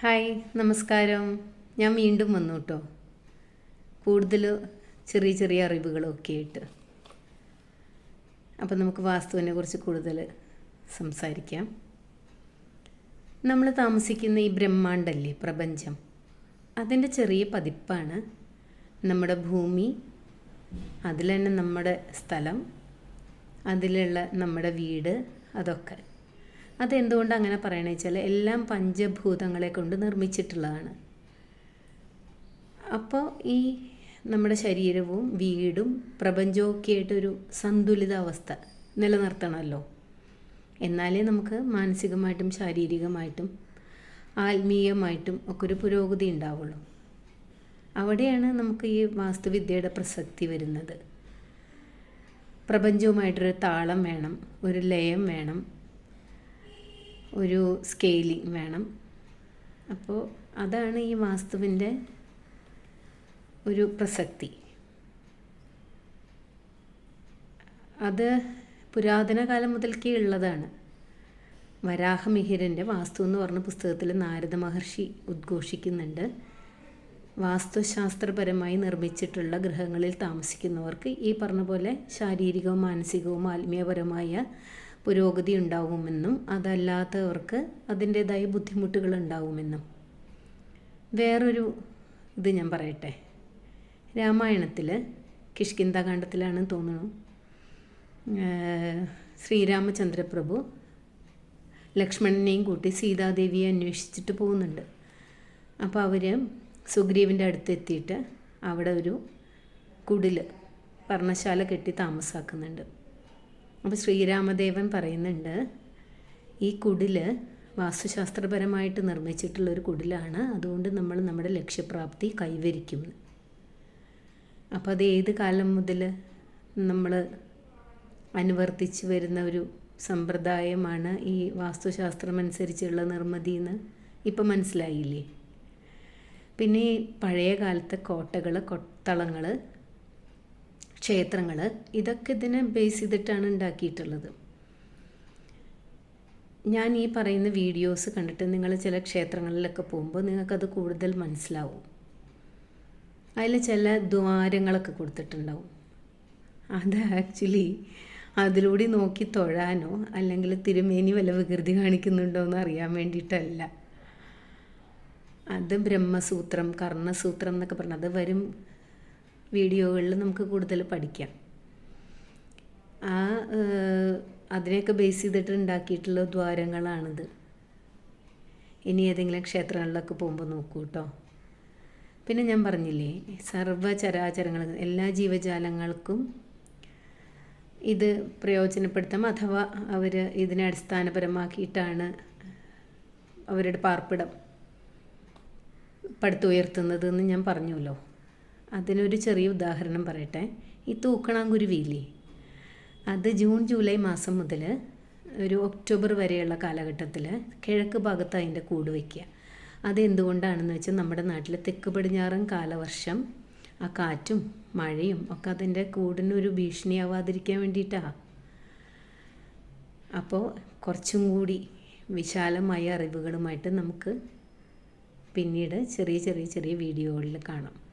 Hi നമസ്കാരം. ഞാൻ വീണ്ടും വന്നു കേട്ടോ കൂടുതൽ ചെറിയ ചെറിയ അറിവുകളൊക്കെ ആയിട്ട് അപ്പം നമുക്ക് വാസ്തുവിനെ കുറിച്ച് കൂടുതൽ സംസാരിക്കാം. നമ്മൾ താമസിക്കുന്ന ഈ ബ്രഹ്മാണ്ടല്ലേ പ്രപഞ്ചം? അതിന്റെ ചെറിയ പതിപ്പാണ് നമ്മുടെ ഭൂമി അതിൽ തന്നെ നമ്മുടെ സ്ഥലം അതിലുള്ള നമ്മുടെ വീട് അതൊക്കെ. അതെന്തുകൊണ്ട് അങ്ങനെ പറയണേ വെച്ചാൽ എല്ലാം പഞ്ചഭൂതങ്ങളെ കൊണ്ട് നിർമ്മിച്ചിട്ടുള്ളതാണ്. അപ്പോൾ ഈ നമ്മുടെ ശരീരവും വീടും പ്രപഞ്ചമൊക്കെ ആയിട്ടൊരു സന്തുലിതാവസ്ഥ നിലനിർത്തണമല്ലോ. എന്നാലേ നമുക്ക് മാനസികമായിട്ടും ശാരീരികമായിട്ടും ആത്മീയമായിട്ടും ഒക്കെ ഒരു പുരോഗതി ഉണ്ടാവുള്ളൂ. അവിടെയാണ് നമുക്ക് ഈ വാസ്തുവിദ്യയുടെ പ്രസക്തി വരുന്നത്. പ്രപഞ്ചവുമായിട്ടൊരു താളം വേണം ഒരു ലയം വേണം ഒരു സ്കെയിലിംഗ് വേണം. അപ്പോൾ അതാണ് ഈ വാസ്തുവിന്റെ ഒരു പ്രസക്തി. അത് പുരാതന കാലം മുതൽക്കേ ഉള്ളതാണ്. വരാഹമിഹിരന്റെ വാസ്തു എന്ന് പറഞ്ഞ പുസ്തകത്തിൽ നാരദ മഹർഷി ഉദ്ഘോഷിക്കുന്നുണ്ട്. വാസ്തുശാസ്ത്രപരമായി നിർമ്മിച്ചിട്ടുള്ള ഗൃഹങ്ങളിൽ താമസിക്കുന്നവർക്ക് ഈ പറഞ്ഞ പോലെ ശാരീരികവും മാനസികവും ആത്മീയപരമായ പുരോഗതി ഉണ്ടാവുമെന്നും അതല്ലാത്തവർക്ക് അതിന്റേതായ ബുദ്ധിമുട്ടുകൾ ഉണ്ടാവുമെന്നും വേറൊരു ഇത് ഞാൻ പറയട്ടെ. രാമായണത്തിൽ കിഷ്കിന്താകാന്ഡത്തിലാണ് തോന്നുന്നു. ശ്രീരാമചന്ദ്രപ്രഭു ലക്ഷ്മണനെയും കൂട്ടി സീതാദേവിയെ അന്വേഷിച്ചിട്ട് പോകുന്നുണ്ട്. അപ്പോൾ അവർ സുഗ്രീവിന്റെ അടുത്ത് എത്തിയിട്ട് അവിടെ ഒരു കുടിൽ പർണശാല കെട്ടി താമസാക്കുന്നുണ്ട്. അപ്പോൾ ശ്രീരാമദേവൻ പറയുന്നുണ്ട് ഈ കുടിൽ വാസ്തുശാസ്ത്രപരമായിട്ട് നിർമ്മിച്ചിട്ടുള്ള ഒരു കുടിലാണ് അതുകൊണ്ട് നമ്മൾ നമ്മുടെ ലക്ഷ്യപ്രാപ്തി കൈവരിക്കും. അപ്പോൾ അത് ഏത് കാലം മുതൽ നമ്മൾ അനുവർത്തിച്ച് വരുന്ന ഒരു സമ്പ്രദായമാണ് ഈ വാസ്തുശാസ്ത്രം അനുസരിച്ചുള്ള നിർമ്മിതി എന്ന് ഇപ്പം മനസ്സിലായില്ലേ? പിന്നെ പഴയ കാലത്തെ കോട്ടകൾ കൊത്തളങ്ങൾ ക്ഷേത്രങ്ങൾ ഇതൊക്കെ ഇതിനെ ബേസ് ചെയ്തിട്ടാണ് ഉണ്ടാക്കിയിട്ടുള്ളത്. ഞാൻ ഈ പറയുന്ന വീഡിയോസ് കണ്ടിട്ട് നിങ്ങൾ ചില ക്ഷേത്രങ്ങളിലൊക്കെ പോകുമ്പോൾ നിങ്ങൾക്കത് കൂടുതൽ മനസ്സിലാവും. അതിൽ ചില ദ്വാരങ്ങളൊക്കെ കൊടുത്തിട്ടുണ്ടാവും. അത് ആക്ച്വലി അതിലൂടെ നോക്കി തൊഴാനോ അല്ലെങ്കിൽ തിരുമേനി വല്ല വികൃതി കാണിക്കുന്നുണ്ടോ എന്ന് അറിയാൻ വേണ്ടിയിട്ടല്ല. അത് ബ്രഹ്മസൂത്രം കർണസൂത്രം എന്നൊക്കെ പറഞ്ഞത് വരും വീഡിയോകളിൽ നമുക്ക് കൂടുതൽ പഠിക്കാം. ആ അതിനെയൊക്കെ ബേസ് ചെയ്തിട്ട് ഉണ്ടാക്കിയിട്ടുള്ള ദ്വാരങ്ങളാണിത്. ഇനി ഏതെങ്കിലും ക്ഷേത്രങ്ങളിലൊക്കെ പോകുമ്പോൾ നോക്കൂ കേട്ടോ പിന്നെ ഞാൻ പറഞ്ഞില്ലേ സർവചരാചരങ്ങൾ എല്ലാ ജീവജാലങ്ങൾക്കും ഇത് പ്രയോജനപ്പെടുത്താം. അഥവാ അവർ ഇതിനെ അടിസ്ഥാനപരമാക്കിയിട്ടാണ് അവരുടെ പാർപ്പിടം പടുത്തുയർത്തുന്നതെന്ന് ഞാൻ പറഞ്ഞല്ലോ അതിനൊരു ചെറിയ ഉദാഹരണം പറയട്ടെ. ഈ തൂക്കണാങ്കുരുവിയില്ലേ അത് ജൂൺ ജൂലൈ മാസം മുതൽ ഒരു ഒക്ടോബർ വരെയുള്ള കാലഘട്ടത്തിൽ കിഴക്ക് ഭാഗത്ത് അതിന്റെ കൂട് വയ്ക്കുക. അതെന്തുകൊണ്ടാണെന്ന് വെച്ചാൽ നമ്മുടെ നാട്ടിൽ തെക്ക് പടിഞ്ഞാറൻ കാലവർഷം ആ കാറ്റും മഴയും ഒക്കെ അതിന്റെ കൂടിനൊരു ഭീഷണിയാവാതിരിക്കാൻ വേണ്ടിയിട്ടാണ് അപ്പോൾ കുറച്ചും കൂടി വിശാലമായ അറിവുകളുമായിട്ട് നമുക്ക് പിന്നീട് ചെറിയ ചെറിയ ചെറിയ വീഡിയോകളിൽ കാണാം.